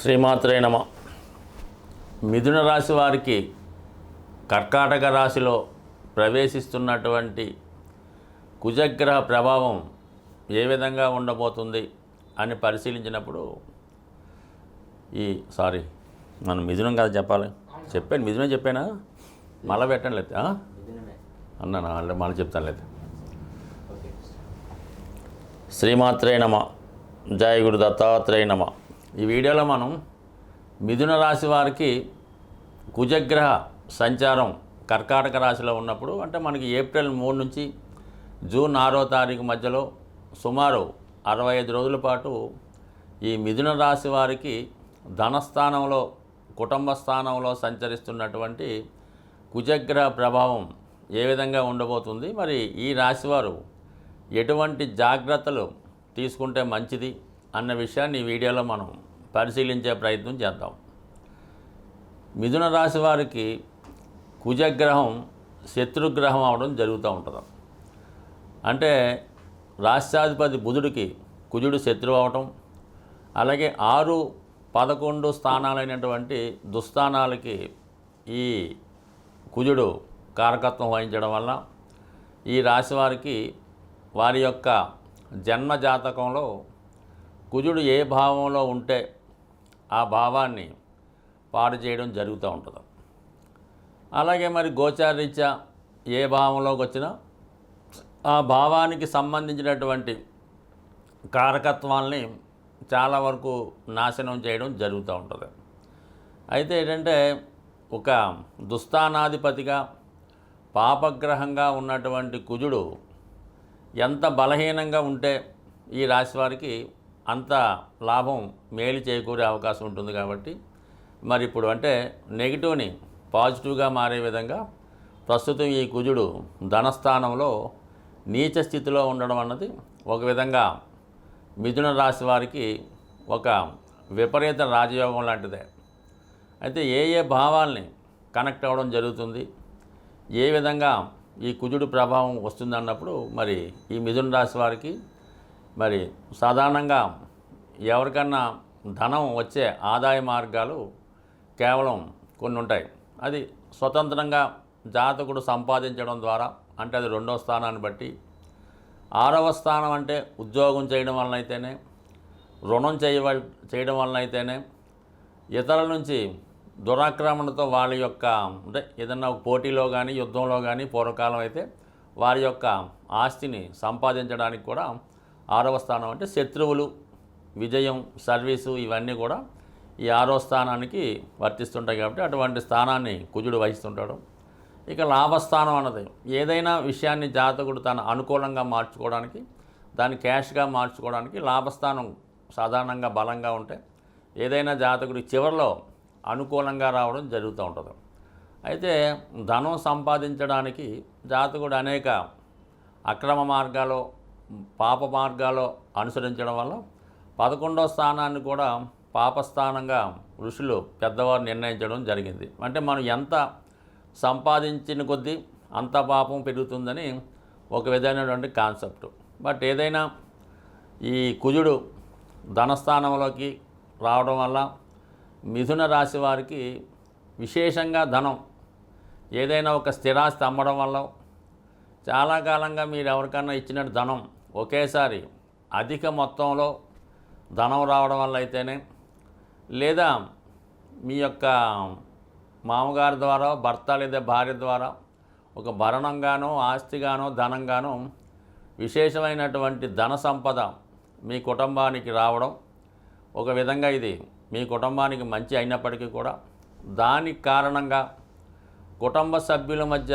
శ్రీమాత్రే నమ. మిథున రాశి వారికి కర్కాటక రాశిలో ప్రవేశిస్తున్నటువంటి కుజగ్రహ ప్రభావం ఏ విధంగా ఉండబోతుంది అని పరిశీలించినప్పుడు ఈ సారీ మనం మిథునం కదా చెప్పాలి. చెప్పాను మిథునం చెప్పానా? మళ్ళీ పెట్టండి లేదు మిథునమే అన్నానా? అంటే మళ్ళీ చెప్తాను లేదు ఓకే శ్రీమాత్రే నమ. జయ గురు దత్తాత్రేయ నమ. ఈ వీడియోలో మనం మిథున రాశి వారికి కుజగ్రహ సంచారం కర్కాటక రాశిలో ఉన్నప్పుడు అంటే మనకి ఏప్రిల్ మూడు నుంచి జూన్ ఆరో తారీఖు మధ్యలో సుమారు అరవై ఐదు రోజుల పాటు ఈ మిథున రాశి వారికి ధనస్థానంలో కుటుంబ స్థానంలో సంచరిస్తున్నటువంటి కుజగ్రహ ప్రభావం ఏ విధంగా ఉండబోతుంది మరి ఈ రాశివారు ఎటువంటి జాగ్రత్తలు తీసుకుంటే మంచిది అన్న విషయాన్ని ఈ వీడియోలో మనం పరిశీలించే ప్రయత్నం చేద్దాం. మిథున రాశి వారికి కుజగ్రహం శత్రుగ్రహం అవడం జరుగుతూ ఉంటుంది. అంటే రాష్ట్రాధిపతి బుధుడికి కుజుడు శత్రువు అవటం అలాగే ఆరు పదకొండు స్థానాలైనటువంటి దుస్థానాలకి ఈ కుజుడు కారకత్వం వహించడం వల్ల ఈ రాశి వారికి వారి యొక్క జన్మ జాతకంలో కుజుడు ఏ భావంలో ఉంటే ఆ భావాన్ని పాడు చేయడం జరుగుతూ ఉంటుంది. అలాగే మరి గోచారీత్యా ఏ భావంలోకి వచ్చినా ఆ భావానికి సంబంధించినటువంటి కారకత్వాల్ని చాలా వరకు నాశనం చేయడం జరుగుతూ ఉంటుంది. అయితే ఏంటంటే ఒక దుస్థానాధిపతిగా పాపగ్రహంగా ఉన్నటువంటి కుజుడు ఎంత బలహీనంగా ఉంటే ఈ రాశి వారికి అంత లాభం మేలు చేకూరే అవకాశం ఉంటుంది కాబట్టి. మరి ఇప్పుడు అంటే నెగిటివ్ని పాజిటివ్గా మారే విధంగా ప్రస్తుతం ఈ కుజుడు ధనస్థానంలో నీచ స్థితిలో ఉండడం అన్నది ఒక విధంగా మిథున రాశి వారికి ఒక విపరీత రాజయోగం లాంటిదే. అయితే ఏ ఏ భావాల్ని కనెక్ట్ అవ్వడం జరుగుతుంది ఏ విధంగా ఈ కుజుడు ప్రభావం వస్తుంది అన్నప్పుడు మరి ఈ మిథున రాశి వారికి మరి సాధారణంగా ఎవరికన్నా ధనం వచ్చే ఆదాయ మార్గాలు కేవలం కొన్ని ఉంటాయి. అది స్వతంత్రంగా జాతకుడు సంపాదించడం ద్వారా అంటే అది రెండవ స్థానాన్ని బట్టి. ఆరవ స్థానం అంటే ఉద్యోగం చేయడం వలన అయితేనే రుణం చేయవ చేయడం వలన అయితేనే ఇతరుల నుంచి దురాక్రమణతో వాళ్ళ యొక్క అంటే ఏదన్నా పోటీలో కానీ యుద్ధంలో కానీ పూర్వకాలం అయితే వారి యొక్క ఆస్తిని సంపాదించడానికి కూడా ఆరవ స్థానం అంటే శత్రువులు విజయం సర్వీసు ఇవన్నీ కూడా ఈ ఆరో స్థానానికి వర్తిస్తుంటాయి కాబట్టి అటువంటి స్థానాన్ని కుజుడు వహిస్తుంటాడు. ఇక లాభస్థానం అన్నది ఏదైనా విషయాన్ని జాతకుడు తన అనుకూలంగా మార్చుకోవడానికి దాన్ని క్యాష్గా మార్చుకోవడానికి లాభస్థానం సాధారణంగా బలంగా ఉంటే ఏదైనా జాతకుడి చివరిలో అనుకూలంగా రావడం జరుగుతూ ఉంటుంది. అయితే ధనం సంపాదించడానికి జాతకుడు అనేక అక్రమ మార్గాలు పాప మార్గాలు అనుసరించడం వల్ల పదకొండవ స్థానాన్ని కూడా పాపస్థానంగా ఋషులు పెద్దవారు నిర్ణయించడం జరిగింది. అంటే మనం ఎంత సంపాదించిన కొద్దీ అంత పాపం పెరుగుతుందని ఒక విధమైనటువంటి కాన్సెప్ట్. బట్ ఏదైనా ఈ కుజుడు ధనస్థానంలోకి రావడం వల్ల మిథున రాశి వారికి విశేషంగా ధనం ఏదైనా ఒక స్థిరాస్తి అమ్మడం వల్ల చాలా కాలంగా మీరు ఎవరికన్నా ఇచ్చిన ధనం ఒకేసారి అధిక మొత్తంలో ధనం రావడం వల్ల అయితేనే లేదా మీ యొక్క మామగారి ద్వారా భర్త లేదా భార్య ద్వారా ఒక భరణంగానో ఆస్తిగానో ధనంగానో విశేషమైనటువంటి ధన సంపద మీ కుటుంబానికి రావడం ఒక విధంగా ఇది మీ కుటుంబానికి మంచి అయినప్పటికీ కూడా దానికి కారణంగా కుటుంబ సభ్యుల మధ్య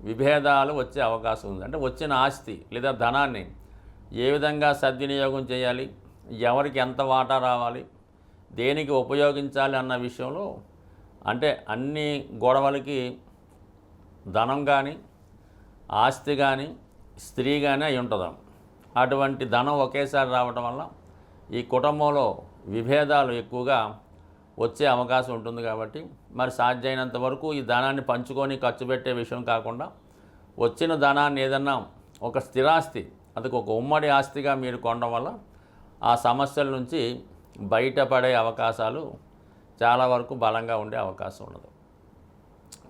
విభేదాలు వచ్చే అవకాశం ఉంది. అంటే వచ్చిన ఆస్తి లేదా ధనాన్ని ఏ విధంగా సద్వినియోగం చేయాలి? ఎవరికి ఎంత వాటా రావాలి? దేనికి ఉపయోగించాలి అన్న విషయంలో అంటే అన్ని గొడవలకి ధనం కానీ ఆస్తి కానీ స్త్రీ కానీ అయి ఉంటుంది. అటువంటి ధనం ఒకేసారి రావడం వల్ల ఈ కుటుంబంలో విభేదాలు ఎక్కువగా వచ్చే అవకాశం ఉంటుంది కాబట్టి మరి సాధ్యమైనంత వరకు ఈ ధనాన్ని పంచుకొని ఖర్చు పెట్టే విషయం కాకుండా వచ్చిన ధనాన్ని ఏదన్నా ఒక స్థిరాస్తి అందుకు ఒక ఉమ్మడి ఆస్తిగా మీరు కొనడం వల్ల ఆ సమస్యల నుంచి బయటపడే అవకాశాలు చాలా వరకు బలంగా ఉండే అవకాశం ఉండదు.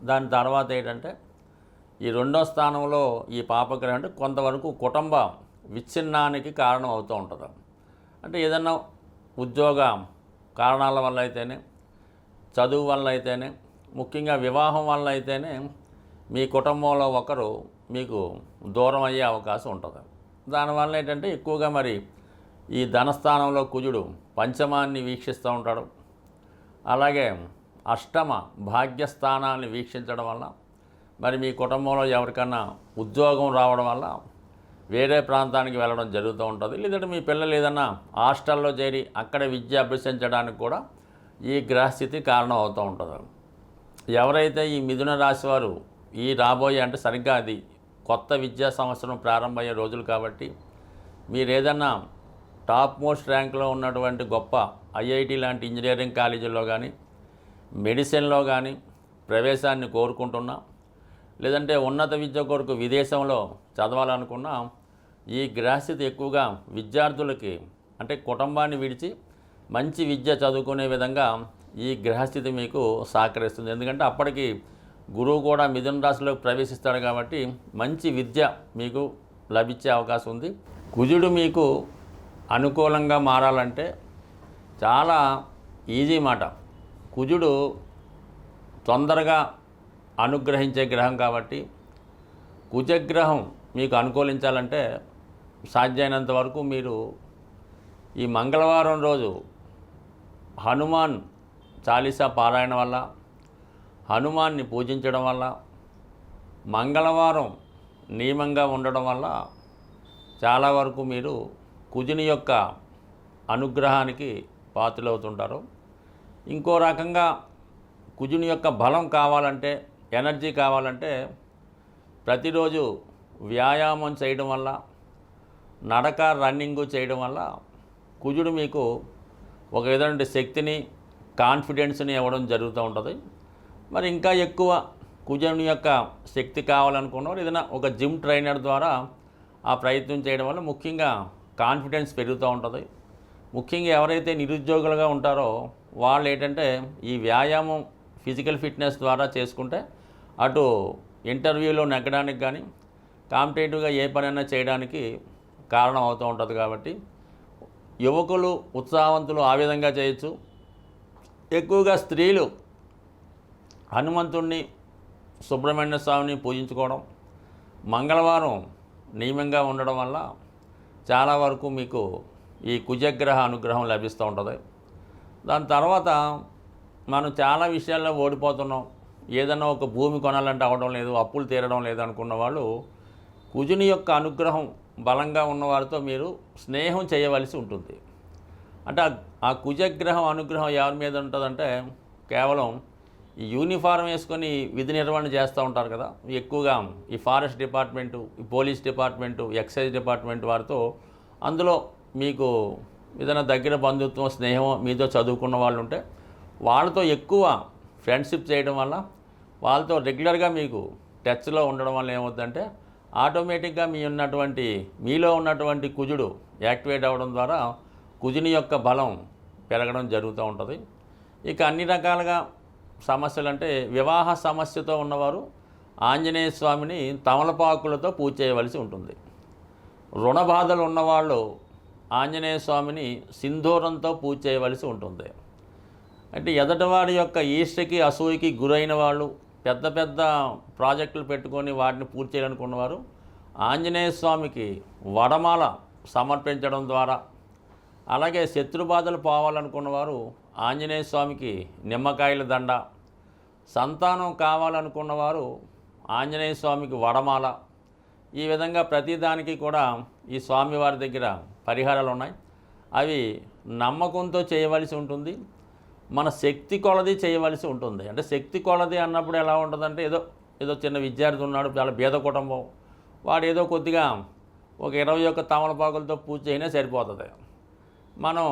దాని తర్వాత ఏంటంటే ఈ రెండో స్థానంలో ఈ పాపగ్రహం అంటే కొంతవరకు కుటుంబ విచ్ఛిన్నానికి కారణం అవుతూ ఉంటుంది. అంటే ఏదన్నా ఉద్యోగ కారణాల వల్ల అయితేనే చదువు వల్ల అయితేనే ముఖ్యంగా వివాహం వల్ల అయితేనే మీ కుటుంబంలో ఒకరు మీకు దూరం అయ్యే అవకాశం ఉంటుంది. దానివల్ల ఏంటంటే ఎక్కువగా మరి ఈ ధనస్థానంలో కుజుడు పంచమాన్ని వీక్షిస్తూ ఉంటాడు. అలాగే అష్టమ భాగ్యస్థానాన్ని వీక్షించడం వల్ల మరి మీ కుటుంబంలో ఎవరికన్నా ఉద్యోగం రావడం వల్ల వేరే ప్రాంతానికి వెళ్ళడం జరుగుతూ ఉంటుంది. లేదంటే మీ పిల్లలు ఏదన్నా హాస్టల్లో చేరి అక్కడ విద్య అభ్యసించడానికి కూడా ఈ గ్రహస్థితి కారణం అవుతూ ఉంటుంది. ఎవరైతే ఈ మిథున రాశి వారు ఈ రాబోయే అంటే సరిగ్గా అది కొత్త విద్యా సంవత్సరం ప్రారంభమయ్యే రోజులు కాబట్టి మీరు ఏదన్నా టాప్ మోస్ట్ ర్యాంక్లో ఉన్నటువంటి గొప్ప ఐఐటి లాంటి ఇంజనీరింగ్ కాలేజీల్లో కానీ మెడిసిన్లో కానీ ప్రవేశాన్ని కోరుకుంటున్నా లేదంటే ఉన్నత విద్య కొరకు విదేశంలో చదవాలనుకున్నా ఈ గ్రహస్థితి ఎక్కువగా విద్యార్థులకి అంటే కుటుంబాన్ని విడిచి మంచి విద్య చదువుకునే విధంగా ఈ గ్రహస్థితి మీకు సహకరిస్తుంది. ఎందుకంటే అప్పటికి గురువు కూడా మిథున రాశిలోకి ప్రవేశిస్తాడు కాబట్టి మంచి విద్య మీకు లభించే అవకాశం ఉంది. కుజుడు మీకు అనుకూలంగా మారాలంటే చాలా ఈజీ మాట. కుజుడు తొందరగా అనుగ్రహించే గ్రహం కాబట్టి కుజగ్రహం మీకు అనుకూలించాలంటే సాధ్యమైనంత వరకు మీరు ఈ మంగళవారం రోజు హనుమాన్ చాలీసా పారాయణ వల్ల హనుమాన్ని పూజించడం వల్ల మంగళవారం నియమంగా ఉండడం వల్ల చాలా వరకు మీరు కుజుని యొక్క అనుగ్రహానికి పాత్రలవుతుంటారు. ఇంకో రకంగా కుజుని యొక్క బలం కావాలంటే ఎనర్జీ కావాలంటే ప్రతిరోజు వ్యాయామం చేయడం వల్ల నడక రన్నింగ్ చేయడం వల్ల కుజుడు మీకు ఒక విధమైన శక్తిని కాన్ఫిడెన్స్ని ఇవ్వడం జరుగుతూ ఉంటుంది. మరి ఇంకా ఎక్కువ కుజుని యొక్క శక్తి కావాలనుకున్నవారు ఏదైనా ఒక జిమ్ ట్రైనర్ ద్వారా ఆ ప్రయత్నం చేయడం వల్ల ముఖ్యంగా కాన్ఫిడెన్స్ పెరుగుతూ ఉంటుంది. ముఖ్యంగా ఎవరైతే నిరుద్యోగులుగా ఉంటారో వాళ్ళు ఏంటంటే ఈ వ్యాయామం ఫిజికల్ ఫిట్నెస్ ద్వారా చేసుకుంటే అటు ఇంటర్వ్యూలో నెగ్గడానికి కానీ కాంపిటేటివ్గా ఏ పనైనా చేయడానికి కారణం అవుతూ ఉంటుంది కాబట్టి యువకులు ఉత్సాహవంతులు ఆ విధంగా చేయొచ్చు. ఎక్కువగా స్త్రీలు హనుమంతుణ్ణి సుబ్రహ్మణ్య స్వామిని పూజించుకోవడం మంగళవారం నియమంగా ఉండడం వల్ల చాలా వరకు మీకు ఈ కుజగ్రహ అనుగ్రహం లభిస్తూ ఉంటుంది. దాని తర్వాత మనం చాలా విషయాల్లో ఓడిపోతున్నాం. ఏదైనా ఒక భూమి కొనాలంటే అవడం లేదు అప్పులు తీరడం లేదు అనుకున్న వాళ్ళు కుజుని యొక్క అనుగ్రహం బలంగా ఉన్నవారితో మీరు స్నేహం చేయవలసి ఉంటుంది. అంటే ఆ- ఆ కుజగ్రహం అనుగ్రహం ఎవరి మీద ఉంటుందంటే కేవలం ఈ యూనిఫారం వేసుకొని విధి నిర్వహణ చేస్తూ ఉంటారు కదా ఎక్కువగా ఈ ఫారెస్ట్ డిపార్ట్మెంటు ఈ పోలీస్ డిపార్ట్మెంటు ఎక్సైజ్ డిపార్ట్మెంట్ వారితో అందులో మీకు ఏదైనా దగ్గర బంధుత్వం స్నేహం మీతో చదువుకున్న వాళ్ళు ఉంటే వాళ్ళతో ఎక్కువ ఫ్రెండ్షిప్ చేయడం వల్ల వాళ్ళతో రెగ్యులర్గా మీకు టచ్లో ఉండడం వల్ల ఏమవుతుందంటే ఆటోమేటిక్గా మీ ఉన్నటువంటి మీలో ఉన్నటువంటి కుజుడు యాక్టివేట్ అవ్వడం ద్వారా కుజుని యొక్క బలం పెరగడం జరుగుతూ ఉంటుంది. ఇక అన్ని రకాలుగా సమస్యలు అంటే వివాహ సమస్యతో ఉన్నవారు ఆంజనేయ స్వామిని తమలపాకులతో పూజ చేయవలసి ఉంటుంది. రుణ బాధలు ఉన్నవాళ్ళు ఆంజనేయ స్వామిని సింధూరంతో పూజ చేయవలసి ఉంటుంది. అంటే ఎదటివాడి యొక్క ఈష్టకి అసూయకి గురైన వాళ్ళు పెద్ద పెద్ద ప్రాజెక్టులు పెట్టుకొని వాటిని పూర్తి చేయాలనుకున్నవారు ఆంజనేయ స్వామికి వడమాల సమర్పించడం ద్వారా అలాగే శత్రుబాధలు పోవాలనుకున్నవారు ఆంజనేయ స్వామికి నిమ్మకాయల దండ సంతానం కావాలనుకున్నవారు ఆంజనేయ స్వామికి వడమాల. ఈ విధంగా ప్రతిదానికి కూడా ఈ స్వామివారి దగ్గర పరిహారాలు ఉన్నాయి. అవి నమ్మకంతో చేయవలసి ఉంటుంది. మన శక్తి కొలది చేయవలసి ఉంటుంది. అంటే శక్తి కొలది అన్నప్పుడు ఎలా ఉంటుందంటే ఏదో ఏదో చిన్న విద్యార్థి ఉన్నాడు చాలా బీద కుటుంబం. వాడు ఏదో కొద్దిగా ఒక ఇరవై ఒక్క తమలపాకులతో పూజ చేయినా సరిపోతుంది. మనం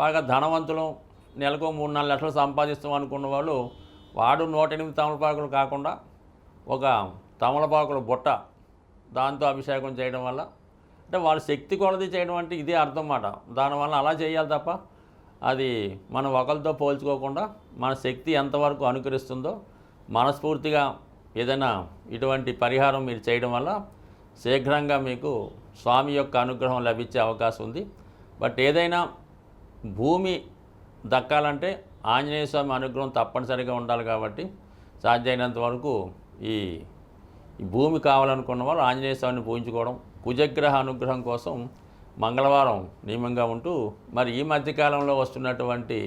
బాగా ధనవంతులం నెలకు మూడు నాలుగు లక్షలు సంపాదిస్తాం అనుకున్న వాళ్ళు వాడు నూట ఎనిమిది తమలపాకులు కాకుండా ఒక తమలపాకుల బుట్ట దాంతో అభిషేకం చేయడం వల్ల అంటే వాళ్ళ శక్తి కొలది చేయడం అంటే ఇదే అర్థం మాట. దానివల్ల అలా చేయాలి తప్ప అది మనం ఒకరితో పోల్చుకోకుండా మన శక్తి ఎంతవరకు అనుకరిస్తుందో మనస్ఫూర్తిగా ఏదైనా ఇటువంటి పరిహారం మీరు చేయడం వల్ల శీఘ్రంగా మీకు స్వామి యొక్క అనుగ్రహం లభించే అవకాశం ఉంది. బట్ ఏదైనా భూమి దక్కాలంటే ఆంజనేయ స్వామి అనుగ్రహం తప్పనిసరిగా ఉండాలి కాబట్టి సాధ్యమైనంత వరకు ఈ భూమి కావాలనుకున్న వాళ్ళు ఆంజనేయ స్వామిని పూజించుకోవడం కుజగ్రహ అనుగ్రహం కోసం మంగళవారం నియమంగా ఉంటూ మరి ఈ మధ్యకాలంలో వస్తున్నటువంటి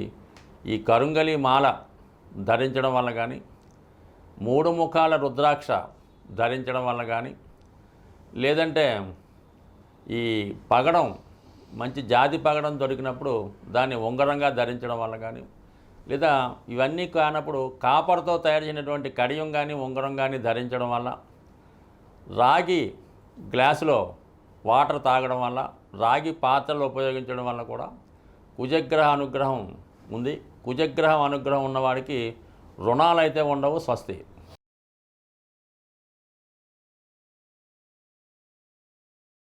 ఈ కరుంగలి మాల ధరించడం వల్ల కానీ మూడు ముఖాల రుద్రాక్ష ధరించడం వల్ల కానీ లేదంటే ఈ పగడం మంచి జాతి పగడం దొరికినప్పుడు దాన్ని ఉంగరంగా ధరించడం వల్ల కానీ లేదా ఇవన్నీ కానప్పుడు కాపర్తో తయారు చేసినటువంటి కడియం కానీ ఉంగరం కానీ ధరించడం వల్ల రాగి గ్లాసులో వాటర్ తాగడం వల్ల రాగి పాత్రలు ఉపయోగించడం వల్ల కూడా కుజగ్రహ అనుగ్రహం ఉంది. కుజగ్రహం అనుగ్రహం ఉన్నవాడికి రుణాలు అయితే ఉండవు స్వస్తి.